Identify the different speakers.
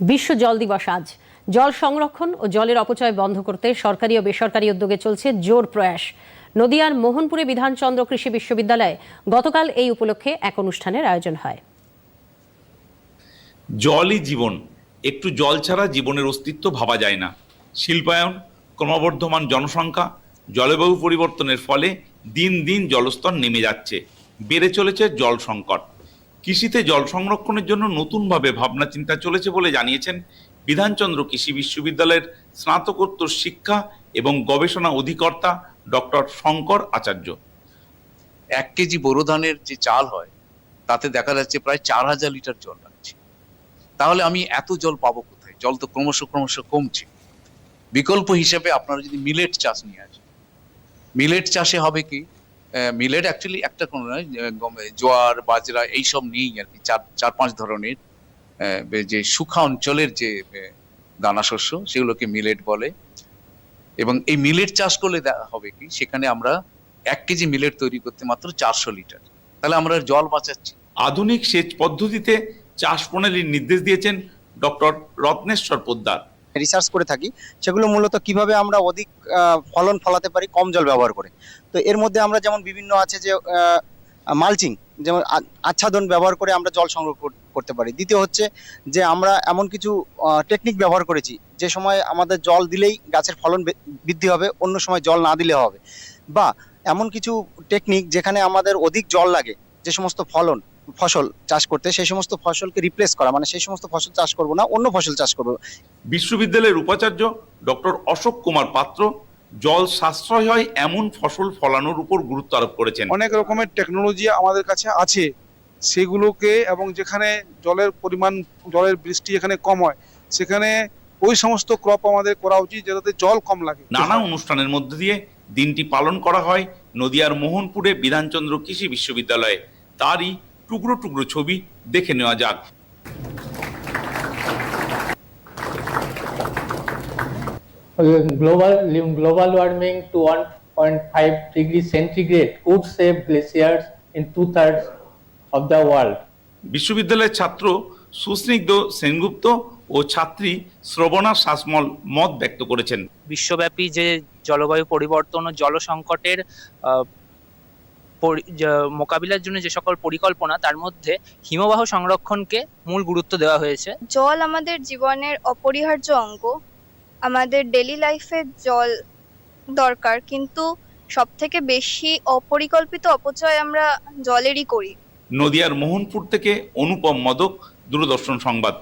Speaker 1: বিশ্ব জল দিবস আজ। জল সংরক্ষণ ও জলের অপচয় বন্ধ করতে সরকারি ও বেসরকারি উদ্যোগে চলছে জোর প্রয়াস। নদিয়ার মোহনপুরে বিধানচন্দ্র কৃষি বিশ্ববিদ্যালয়ে গতকাল এই উপলক্ষে এক অনুষ্ঠানের আয়োজন হয়।
Speaker 2: জলই জীবন। একটু জল ছাড়া জীবনের অস্তিত্ব ভাবা যায় না। শিল্পায়ন, ক্রমবর্ধমান জনসংখ্যা, জলবায়ু পরিবর্তনের ফলে দিন দিন জলস্তর নেমে যাচ্ছে। বেড়ে চলেছে জল সংকট। কৃষিতে জল সংরক্ষণের জন্য নতুনভাবে ভাবনা চিন্তা চলেছে বলে জানিয়েছেন বিধানচন্দ্র কৃষি বিশ্ববিদ্যালয়ের স্নাতকোত্তর শিক্ষা এবং গবেষণা অধিকর্তা ডক্টর শঙ্কর আচার্য।
Speaker 3: এক কেজি বোরো ধানের যে চাল হয়, তাতে দেখা যাচ্ছে প্রায় চার হাজার লিটার জল লাগছে। তাহলে আমি এত জল পাবো কোথায়? জল তো ক্রমশ ক্রমশ কমছে। বিকল্প হিসেবে আপনারা যদি মিলেট চাষ নিয়ে আসেন, মিলেট চাষে হবে কি? মিলেট অ্যাকচুয়ালি একটা কোনো নয় জোয়ার, বাজরা এইসব নিয়েই আর কি। চার চার পাঁচ ধরনের যে সুখা অঞ্চলের যে দানা শস্য, সেগুলোকে মিলেট বলে। এবং এই মিলেট চাষ করলে হবে কি, সেখানে আমরা এক কেজি মিলেট তৈরি করতে মাত্র চারশো লিটার। তাহলে আমরা জল বাঁচাচ্ছি।
Speaker 2: আধুনিক সেচ পদ্ধতিতে চাষ প্রণালীর নির্দেশ দিয়েছেন ডক্টর রত্নেশ্বর পোদ্দার।
Speaker 4: রিসার্চ করে থাকি, সেগুলো মূলত কীভাবে আমরা অধিক ফলন ফলাতে পারি, কম জল ব্যবহার করে। তো এর মধ্যে আমরা যেমন বিভিন্ন আছে যে মালচিং যেমন আচ্ছাদন ব্যবহার করে আমরা জল সংগ্রহ করতে পারি। দ্বিতীয় হচ্ছে যে, আমরা এমন কিছু টেকনিক ব্যবহার করেছি, যে সময় আমাদের জল দিলেই গাছের ফলন বৃদ্ধি হবে, অন্য সময় জল না দিলে হবে। বা এমন কিছু টেকনিক যেখানে আমাদের অধিক জল লাগে, যে সমস্ত ফলন ফসল চাষ করতে সেই সমস্ত ফসলকে রিপ্লেস করা মানে সেই সমস্ত ফসল চাষ করব না অন্য ফসল চাষ করব।
Speaker 2: বিশ্ববিদ্যালয়ের উপাচার্য ডক্টর অশোক কুমার পাত্র জল সাশ্রয় হয় এমন ফসল ফলানোর উপর গুরুত্ব আরোপ করেছেন।
Speaker 5: অনেক রকমের টেকনোলজি আমাদের কাছে আছে। সেগুলোকে এবং যেখানে জলের পরিমাণ জলের বৃষ্টি এখানে কম হয় সেখানে ওই সমস্ত ক্রপ আমাদের করা উচিত যেটাতে জল কম লাগে।
Speaker 2: নানা অনুষ্ঠানের মধ্য দিয়ে দিনটি পালন করা হয় নদিয়ার মোহনপুরে বিধানচন্দ্র কৃষি বিশ্ববিদ্যালয়ে। তারই টুকরো টুকরো ছবি দেখে নেওয়া যাক
Speaker 6: global global warming to 1.5 degree centigrade could save glaciers in two thirds of the world.
Speaker 2: বিশ্ববিদ্যালয়ের ছাত্র সুস্নিগ্ধ সেনগুপ্ত ও ছাত্রী শ্রবণা শাসমল মত ব্যক্ত করেছেন
Speaker 7: বিশ্বব্যাপী যে জলবায়ু পরিবর্তন ও জল সংকটের মোকাবিলার জন্য যে সকল পরিকল্পনা তার মধ্যে হিমবাহ সংরক্ষণকে মূল গুরুত্ব দেওয়া হয়েছে।
Speaker 8: জল আমাদের জীবনের অপরিহার্য অঙ্গ। আমাদের ডেলি লাইফে জল দরকার কিন্তু সব থেকে বেশি অপরিকল্পিত অপচয় আমরা জলেরই করি।
Speaker 2: নদিয়ার মোহনপুর থেকে অনুপম মদক দূরদর্শন সংবাদ।